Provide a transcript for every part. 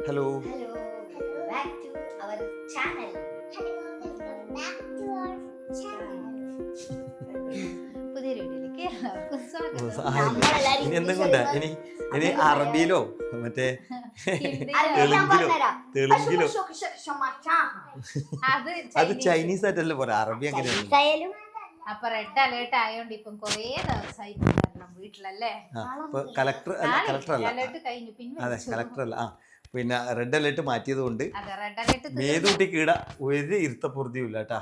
Hello ഇനി അറബിയിലോ മറ്റേ തെലുങ്കിലോ. അത് ചൈനീസ് ആയിട്ടല്ലേ പോരാ അറബി അങ്ങനെ അപ്പൊ റെഡ് അലേർട്ട് ആയോണ്ട് ഇപ്പം കൊറേ ദിവസമായി വീട്ടിലല്ലേ ഇപ്പൊ കലക്ടർ അല്ല കലക്ടർ അല്ല അലേർട്ട് കഴിഞ്ഞു പിന്നെ അതെ. കലക്ടർ അല്ല ആ പിന്നെ റെഡ് അലേർട്ട് മാറ്റിയത് കൊണ്ട് അതെ റെഡ് അലേർട്ട് മേതൂട്ടി കീട ഒരു ഇരുത്തപ്പുറത്തിയും ഇല്ല കേട്ടാ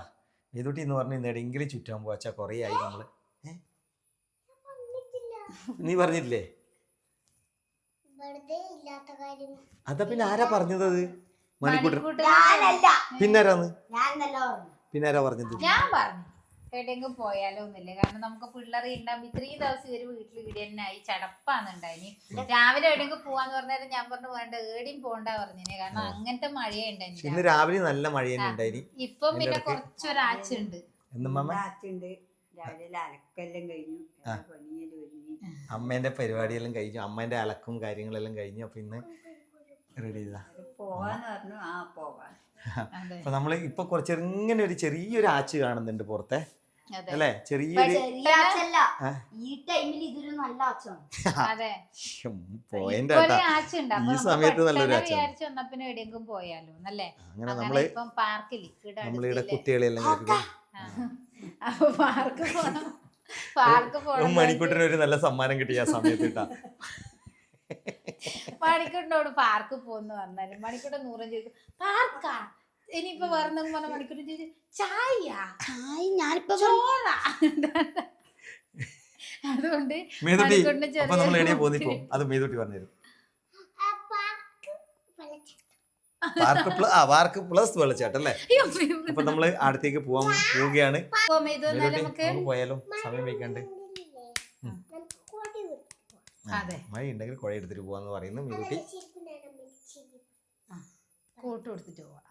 മേതൂട്ടി എന്ന് പറഞ്ഞ ഇന്ന് എവിടെയെങ്കിലും ചുറ്റാൻ പോവാച്ചാ കൊറേ ആയി നമ്മൾ? നീ പറഞ്ഞിട്ടില്ലേ? അതാ പിന്നെ ആരാ പറഞ്ഞത് അത് മണിക്കൂട്ടർ. ഞാനല്ല. പിന്നാരാന്ന്? പിന്നാരാ പറഞ്ഞത്? ഞാൻ പറഞ്ഞു. എവിടെയെങ്കിലും പോയാലോ ഒന്നുമില്ല കാരണം നമുക്ക് പിള്ളേരെ ഉണ്ടാകുമ്പോ ഇത്രയും ദിവസം ഇവർ വീട്ടിൽ ഇവിടെ തന്നെ ആയി ചടപ്പാന്നുണ്ടായിനി രാവിലെ എവിടെയെങ്കിലും പോവാന്ന് പറഞ്ഞാൽ ഞാൻ പറഞ്ഞു വേണ്ട ഏടിയും പോണ്ട പറഞ്ഞിനെ. കാരണം അങ്ങനത്തെ മഴയേ ഇന്ന് ഉണ്ടായിനി രാവിലെ നല്ല മഴ തന്നെ ഉണ്ടായിനി. ഇപ്പം പിന്നെ കുറച്ചൊരാച്ചുണ്ട് ആച്ചുണ്ട് രാവിലെ അലക്കെല്ലാം കഴിഞ്ഞു. ആ. പണിയെല്ലാം ഒരുങ്ങി. അമ്മേന്റെ പരിപാടിയെല്ലാം കഴിഞ്ഞു. അമ്മേന്റെ അലക്കും കാര്യങ്ങളെല്ലാം കഴിഞ്ഞു. അപ്പൊ ഇന്ന് റെഡി ചെയ്താ പോവാന്ന് പറഞ്ഞു. ആ പോവാൻ അപ്പൊ നമ്മൾ ഇപ്പൊ കുറച്ച് ഇങ്ങനെ ഒരു ചെറിയൊരു ആച്ച് കാണുന്നുണ്ട് പുറത്തെ. അല്ലേ? ചെറിയൊരു ഈ ടൈമിൽ ഇതൊരു നല്ല പോയിന്റ് ഈ സമയത്ത് നല്ലൊരു പോയാലോ അല്ലേ അങ്ങനെ നമ്മൾ നമ്മളിവിടെ അടുത്തില്ലേ? കുട്ടികളെല്ലാം പാർക്ക് പോണം. പാർക്ക് പോണം മണിക്കൂട്ടിന് ഒരു നല്ല സമ്മാനം കിട്ടിയ ആ സമയത്ത് കിട്ടാ മണിക്കൂട്ടിനോട് പാർക്ക് പോന്ന് പറഞ്ഞാലും മണിക്കൂട്ടൻ നൂറും ചോദിക്കും പാർക്കാ? ഇനിയിപ്പോ വേറെ എന്തെങ്കിലും പറഞ്ഞ മണിക്കൂർ ചോദിച്ചു ചായ? ഹായ് ഞാനിപ്പോ ചോറ. അതുകൊണ്ട് ചെറിയ അത് മേതുട്ടി പാർക്ക് പ്ലസ് ആ പാർക്ക് പ്ലസ് വെള്ളച്ചാട്ടം അല്ലേ? അയ്യോ, അപ്പൊ നമ്മൾ അടുത്തേക്ക് പോവാൻ പോവുകയാണ്. പോയാലോ? സമയം വയ്ക്കാണ്ട് മഴ ഉണ്ടെങ്കിൽ കുഴ എടുത്തിട്ട് പോവാന്ന് പറയുന്നു മേതുട്ടി. കോട്ട് കൊടുത്തിട്ട് പോവാം.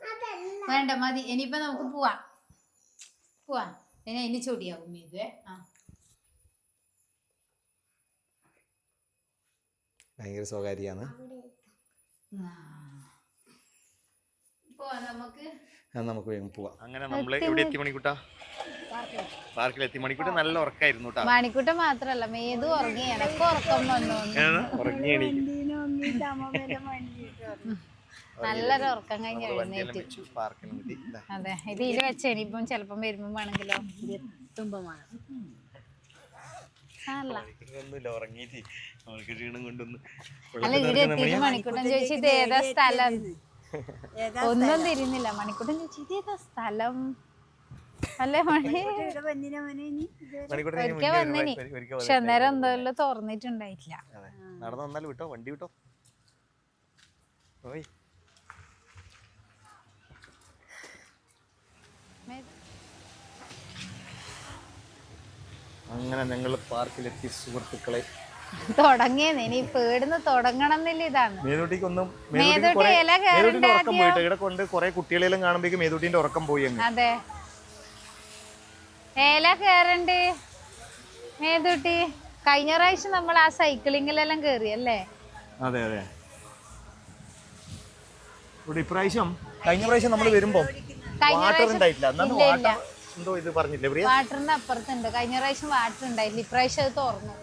വേണ്ട മതി. ഇനിയിപ്പോ നമുക്ക് പോവാം. പോവാം. ഇനി ഇനി ചൊടിയാവും ഇതുവേ. ആ. ഭയങ്കര സ്വകാര്യാണ്. നമുക്ക്. ആ, നമുക്ക് വേഗം പോവാം. അങ്ങനെ നമ്മൾ എവിടെ എത്തി മണിക്കൂട്ടാ? പാർക്കിൽ എത്തി. മണിക്കൂട്ട നല്ല ഉറക്കായിരുന്നു കേട്ടാ മണിക്കൂട്ട മാത്രല്ല മേതു ഉറങ്ങി. എനക്ക് ഉറക്കം വന്നു ഉറങ്ങി എണീക്കും നല്ലൊരു ഉറക്കം കഴിഞ്ഞ് എഴുന്നേറ്റ്. അതെ ഇത് ഇതിൽ വെച്ച ഇനിയിപ്പം ചിലപ്പം വരുമ്പം വേണമെങ്കിലോ? കൊണ്ടൊന്ന് അല്ല ഇവിടെ എത്തിയിട്ട് മണിക്കൂട്ടൻ ചോദിച്ചു ഇത് ഏതാ സ്ഥലം? ഒന്നും തിരിയുന്നില്ല. മണിക്കൂട്ടം ചോദിച്ചു ഇത് ഏതാ സ്ഥലം? അല്ലേ മണി? ഒരിക്കൽ വന്നിനി. പക്ഷെ അന്നേരം എന്തായാലും തുറന്നിട്ടുണ്ടായിട്ടില്ല. നടന്നു വന്നാലും വിട്ടോ? വണ്ടി വിട്ടോ? ഓയ് അങ്ങനെ ഞങ്ങൾ പാർക്കിലെത്തി സുഹൃത്തുക്കളെ. തുടങ്ങിയത് ഇനി പേടുന്ന് തുടങ്ങണം എന്നില്ല ഇതാണ്. മേതൂട്ടിക്കൊന്നും മേതൂട്ടി ഇല കയറണ്ട ഉറക്കം പോയിട്ട് ഇവിടെ കൊണ്ട് കുറെ കുട്ടികളെല്ലാം കാണുമ്പോഴേക്കും മേതൂട്ടിന്റെ ഉറക്കം പോയി അങ്ങ്. അതെ. ഏല കേറണ്ട് മേതൂട്ടി കഴിഞ്ഞ പ്രാവശ്യം നമ്മൾ ആ സൈക്ലിങ്ങിലെല്ലാം കേറി അല്ലേ? അതെ അതെ. ഇവിടെ ഇപ്രാവശ്യം കഴിഞ്ഞ പ്രാവശ്യം നമ്മൾ വരുമ്പോ വാട്ടർ ഉണ്ടായിട്ടില്ല. എന്തോ ഇത് പറഞ്ഞില്ലേ പ്രിയ? വാട്ടറിന്റെ അപ്പുറത്തുണ്ട്. കഴിഞ്ഞ പ്രാവശ്യം വാട്ടർ ഉണ്ടായില്ല. ഇപ്രാവശ്യം അത് തുറന്നു.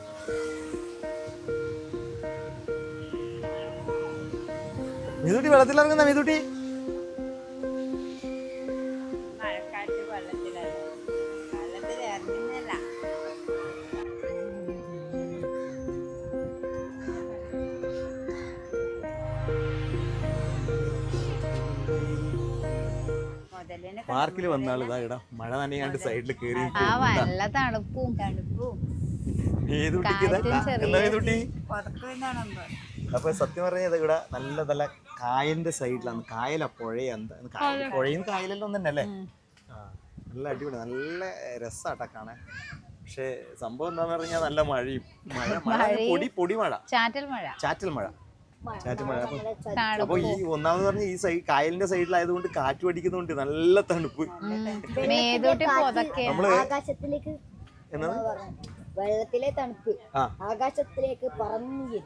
വെള്ളത്തിൽ വെള്ളത്തിലിറങ്ങുന്ന മേതൂട്ടി. പാർക്കിൽ വന്നാൾ ഇതാ ഇടാ മഴ നനയാണ്ട് സൈഡിൽ കയറി ആ നല്ല തണുപ്പും തണുപ്പും. എന്താ അപ്പൊ സത്യം പറഞ്ഞത് ഇവിടെ നല്ല നല്ല കായലിന്റെ സൈഡിലാണ്. കായല പുഴയാണ് എന്താ? പുഴയും കായലെല്ലാം ഒന്നും തന്നെ അല്ലേ നല്ല അടിപൊളി നല്ല രസാട്ടാ കാണാൻ. പക്ഷെ സംഭവം എന്താന്ന് പറഞ്ഞാൽ നല്ല മഴയും. മഴ മഴ പൊടി പൊടി മഴ ചാറ്റൽ മഴ. ചാറ്റൽ മഴ. അപ്പൊ ഈ ഒന്നാമത് പറഞ്ഞ ഈ സൈഡ് കായലിന്റെ സൈഡിലായതുകൊണ്ട് കാറ്റ് പഠിക്കുന്നുണ്ട് നല്ല തണുപ്പ്. നമ്മൾ ആകാശത്തിലേക്ക് എന്നാ? വെള്ളത്തിലെ തണുപ്പ്. ആകാശത്തിലേക്ക് പറഞ്ഞു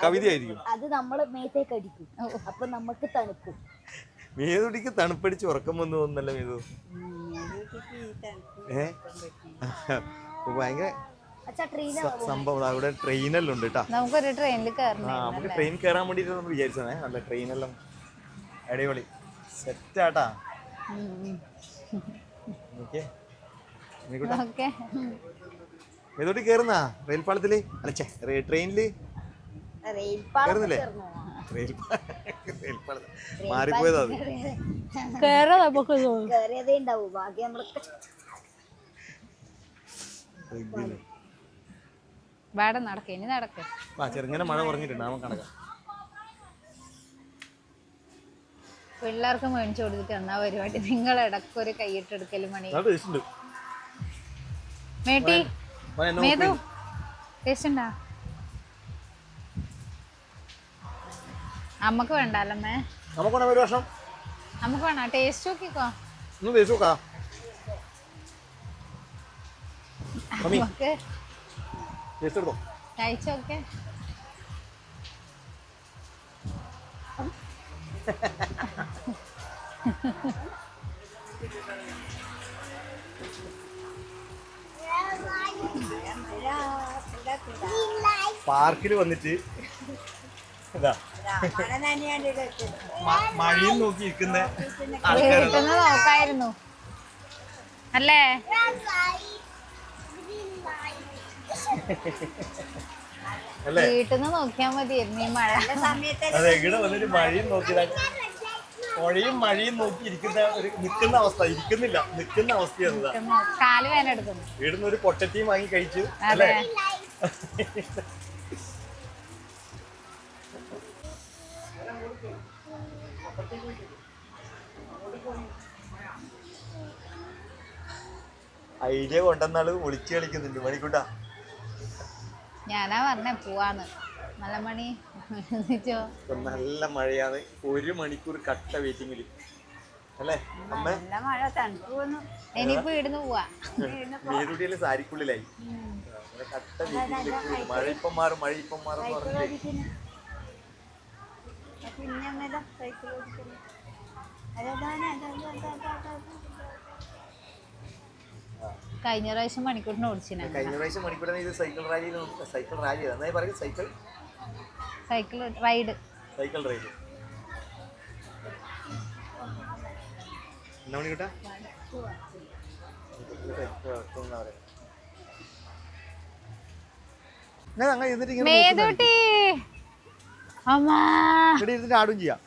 കവിതയായിരിക്കും. അത് നമ്മൾ മേത്തേക്ക് അടിക്കും. അപ്പൊ നമുക്ക് തണുപ്പ്. മേതുടിക്ക് തണുപ്പടിച്ച് ഉറക്കം വന്നു തോന്നല്ലേ മേതു? ഏ? ഭയങ്കര സംഭവം അവിടെ ട്രെയിനെല്ലാം ഉണ്ട് കേട്ടാ നമുക്കൊരു ട്രെയിനിൽ ആ കയറണം നമുക്ക് ട്രെയിൻ കയറാൻ വേണ്ടി നമ്മൾ വിചാരിച്ചതേ നല്ല ട്രെയിനെല്ലാം അടിപൊളി. സെറ്റ് ആട്ടാ. ഏതോട്ട് കേറുന്നാ? റെയിൽപാളത്തിൽ റേ- ട്രെയിനിൽ? പാളത്തിൽ മാറിപ്പോയതാ അത് കയറാം നമുക്ക് കയറിയതേ ഉണ്ടാവൂ ബാക്കി നമ്മൾ ഇതിൽ. വേട നടക്ക ഇനി നടക്ക. വാ ചെറുങ്ങനെ മഴ കുറഞ്ഞിട്ടുണ്ട് നമുക്ക് പിള്ളേർക്ക് മേടിച്ചു കൊടുത്തിട്ട് എന്നാ പരിപാടി? നിങ്ങൾ ഇടക്കൊരു ഒരു കൈയിട്ടെടുക്കൽ മണി മേട്ടി നമുക്ക് വേണ്ടല്ലേ മേതു. ടേസ്റ്റ് ഉണ്ടാ? അമ്മയ്ക്ക് വേണ്ടല്ലമ്മേ നമുക്ക് വേണം ഒരു വർഷം നമുക്ക് വേണ്ട ടേസ്റ്റ് നോക്കിക്കോ ടേസ്റ്റ് നോക്കാം. നമുക്ക് കഴിച്ചോക്കെ പാർക്കിൽ വന്നിട്ട് ഇതാ. മഴയും നോക്കി ഇരിക്കുന്ന ആൾക്കാരല്ല നോക്കായിരുന്നു. അല്ലേ? നോക്കിയാൽ മതിയായിരുന്നു ഈ മഴ. സമയത്ത് അതെ ഇവിടെ വന്നിട്ട് മഴയും പുഴയും മഴയും നോക്കി ഇരിക്കുന്ന ഒരു നിൽക്കുന്ന അവസ്ഥ ഇരിക്കുന്നില്ല നിൽക്കുന്ന അവസ്ഥയാണ്. കാൽ വേന എടുക്കുന്നു. ഇവിടുന്ന് ഒരു പൊട്ടത്തിയും വാങ്ങി കഴിച്ചു അല്ലെ അല്ലേ ഐഡിയ കൊണ്ടെന്നാൾ ഒളിച്ചു കളിക്കുന്നുണ്ട് മണിക്കൂട്ടാ. ഞാനാ പറഞ്ഞ പോവാന്ന്. നല്ല മണി. നല്ല മഴയാണ്. ഒരു മണിക്കൂർ കട്ട വെയിറ്റിംഗിൽ അല്ലേ? അമ്മ? നല്ല മഴ തണുപ്പ് വന്നു. ഇനിയിപ്പോ ഇവിടുന്ന് പോവാ. സാരിക്കുള്ളിലായി. കട്ട വെയിറ്റിംഗിൽ മഴ ഇപ്പം മാറും മഴ ഇപ്പം മാറും പറഞ്ഞിട്ട്. പിന്നെ സൈക്കിൾ ഓടിക്കുന്നു കഴിഞ്ഞ പ്രാവശ്യം മണിക്കൂറിന് ഓടിച്ചിരുന്നു കഴിഞ്ഞ പ്രാവശ്യം മണിക്കൂറിന് ഇത് സൈക്കിൾ റാലി സൈക്കിൾ റാലി നന്നായി പറയും? Cycle? Cycle ride. Cycle ride. എന്നാ മണിക്കൂട്ടാ? ഞാൻ അങ്ങനെ ഇരുന്നിട്ട് ഇങ്ങനെ മേതോട്ടി. അമ്മാ. ഇവിടെ ആടും ചെയ്യാം.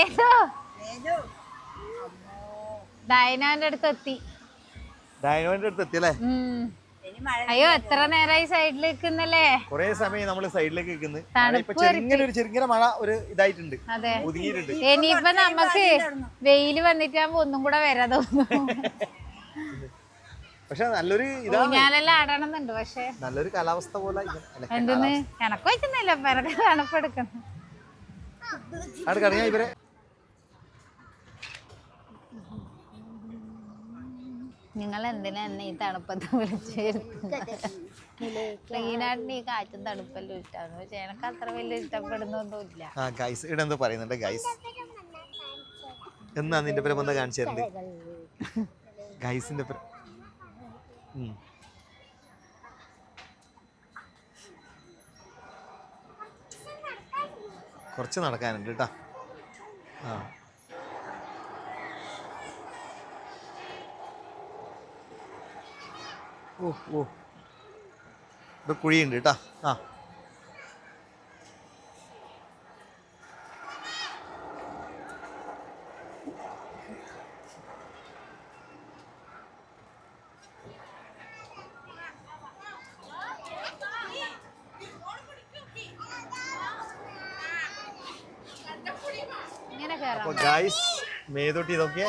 ഏതോ? ഡൈനാന്റെ അടുത്ത് എത്തി. ഡൈനോന്റെ അടുത്ത് എത്തിയല്ലേ അയ്യോ എത്ര നേരമായി സൈഡിലേക്ക് നിൽക്കുന്നല്ലേ കൊറേ സമയം നമ്മൾ സൈഡിലേക്ക് നിൽക്കുന്നു. ചെറുങ്ങനെ ഒരു ചെറുങ്ങനെ മഴ ഒരു ഇതായിട്ടുണ്ട്. അതെ. ഒതുങ്ങിയിട്ടുണ്ട്. ഇനിയിപ്പൊ നമുക്ക് വെയിൽ വന്നിട്ടാകുമ്പോ ഒന്നും കൂടെ വരാ തോന്നുന്നു. പക്ഷെ നല്ലൊരു ഇതാണെന്നുണ്ട് പക്ഷെ. നല്ലൊരു കാലാവസ്ഥ പോലെ എന്തെന്ന്? കണക്ക് വയ്ക്കുന്നില്ല പിറകെ തണുപ്പെടുക്കുന്നു ഇവരെ. നിങ്ങൾ എന്തിനാ എന്നെ ഈ തണുപ്പത്ത് വിളിച്ചു എനക്ക് അത്ര വലിയ ഇഷ്ടപ്പെടുന്നൊന്നുമില്ല. ആ ഗൈസ് ഗൈസ് എന്നാ നിന്റെ പേര് വന്ന കാണിച്ചു കുറച്ച് നടക്കാനുണ്ട് കേട്ടാ. ആ. ഓ ഓ. ഇവിടെ കുഴിയുണ്ട് കേട്ടാ. ആ. ഗായ്സ് മേതൊട്ടി ഇതൊക്കെ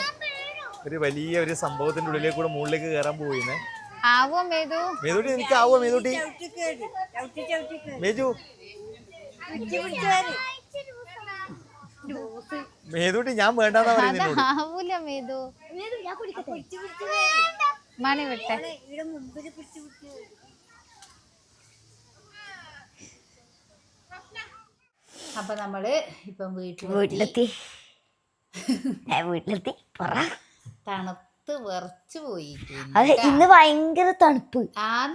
ഒരു വലിയ ഒരു സംഭവത്തിന്റെ ഉള്ളിലേക്ക് കൂടെ മുകളിലേക്ക് കയറാൻ പോയിന്നേ ആവോ മേതു? മേതുട്ടി നിനക്ക് ആവോ മേതുട്ടി? മേജു. മേതുട്ടി ഞാൻ വേണ്ടെന്നാ പറയുന്നത് ആവൂല മേതു. മണി വിട്ടെ. അപ്പൊ നമ്മൾ ഇപ്പം വീട്ടിൽ വീട്ടിലെത്തി. വീട്ടിലെത്തി. തണുപ്പ് തണുത്ത് വിറച്ചു പോയി അതെ ഇന്ന് ഭയങ്കര തണുപ്പ്.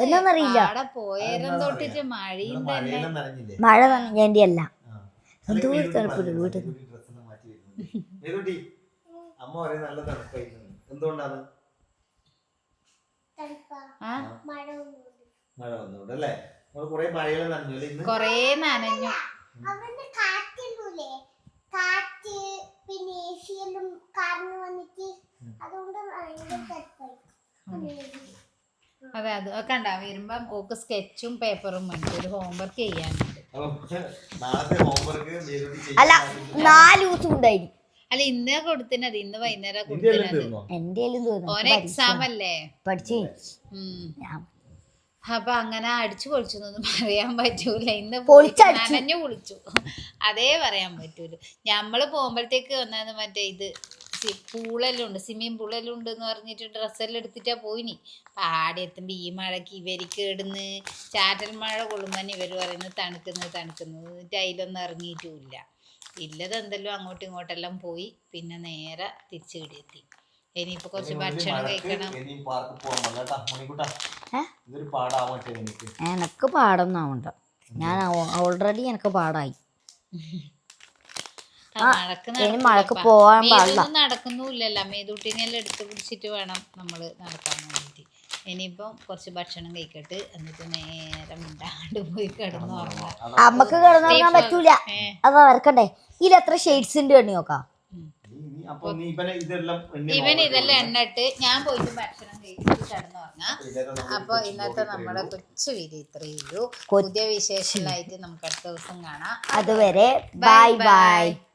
എന്താന്നറിയില്ല. അവിടെ പോയേരം തൊട്ടിട്ട് മഴയും തന്നെ. മഴ നനഞ്ഞതിന്റെ അല്ല. എന്തോ ഒരു തണുപ്പ് വീട്ടിൽ അമ്മ പറയും നല്ല തണുപ്പായിരുന്നു. എന്തുകൊണ്ടാണ്? മഴ അല്ലേ? നമ്മൾ കുറെ നനഞ്ഞു അല്ലേ ഇന്ന്? കൊറേ നനഞ്ഞു. കാറ്റ് പിന്നെ എ സി എല്ലാം കാറിന് വന്നിട്ട് അതുകൊണ്ട് ഭയങ്കര തണുപ്പായി അതെ അത് കണ്ട വരുമ്പം ഓക്ക് സ്കെച്ചും പേപ്പറും വേണ്ടി ഒരു ഹോംവർക്ക് ചെയ്യാനുണ്ട് അല്ല നാല് ദിവസം അല്ല ഇന്ന് കൊടുത്തിനത് ഇന്ന് വൈകുന്നേരം കൊടുത്തിനത് എന്റെ തോന്നുന്നു എക്സാം അല്ലേ? പഠിച്ചേ. അപ്പൊ അങ്ങനെ അടിച്ചു പൊളിച്ചൊന്നും പറയാൻ പറ്റൂല. ഇന്ന്. നനഞ്ഞു പൊളിച്ചു അതേ പറയാൻ പറ്റൂല. ഞമ്മൾ പോകുമ്പോഴത്തേക്ക് വന്നത് മറ്റേ ഇത് പൂളെല്ലാം ഉണ്ട്. സ്വിമ്മിങ് പൂളെല്ലാം ഉണ്ട് എന്ന് പറഞ്ഞിട്ട് ഡ്രസ്സെല്ലാം എടുത്തിട്ടാ പോയിനി. അപ്പൊ ആടെ എത്തുമ്പോ ഈ മഴയ്ക്ക് ഇവർക്ക് ഇടുന്ന് ചാറ്റൽ മഴ കൊള്ളുമ്പോൾ ഇവർ പറയുന്നത് തണുക്കുന്നത് തണുക്കുന്നത്. എന്നിട്ട് അതിലൊന്നും ഇറങ്ങിയിട്ടുമില്ല. ഇല്ലത് എന്തെല്ലാം അങ്ങോട്ടും ഇങ്ങോട്ടെല്ലാം പോയി. പിന്നെ നേരെ തിരിച്ചു കിടിയെത്തി ഇനിയിപ്പോ കുറച്ച് ഭക്ഷണം കഴിക്കണം. എനിക്ക് പാടൊന്നാവണ്ട പാടൊന്നും ആവണ്ട. ഞാൻ ഓൾറെഡി എനിക്ക് പാടായി. ഇനി മഴക്ക് പോവാൻ പാടില്ല. നടക്കുന്നുമില്ലല്ലോ മേതൂട്ടിനെല്ലാം എടുത്ത് പിടിച്ചിട്ട് വേണം നമ്മൾ നടക്കാൻ വേണ്ടിയിട്ട്. ഇനിയിപ്പം കുറച്ച് ഭക്ഷണം കഴിക്കട്ട് എന്നിട്ട് നേരെ മിണ്ടാണ്ട് പോയി കിടന്നു അമ്മയ്ക്ക് കിടന്നുറങ്ങാൻ പറ്റൂല. അത് വരക്കണ്ടേ. ഇതിൽ എത്ര ഷെയ്ഡ്സ് ഉണ്ട് എണ്ണി നോക്കാം. ഇവൻ ഇതെല്ലാം എണ്ണിട്ട് ഞാൻ പോയിട്ട് ഭക്ഷണം കഴിച്ചിട്ട് കിടന്നുറങ്ങാം അപ്പൊ ഇന്നത്തെ നമ്മുടെ കൊച്ചു വിധി ഇത്രയേ ഉള്ളൂ. പുതിയ വിശേഷങ്ങളായിട്ട് നമുക്ക് അടുത്ത ദിവസം കാണാം. അതുവരെ ബൈ. ബൈ.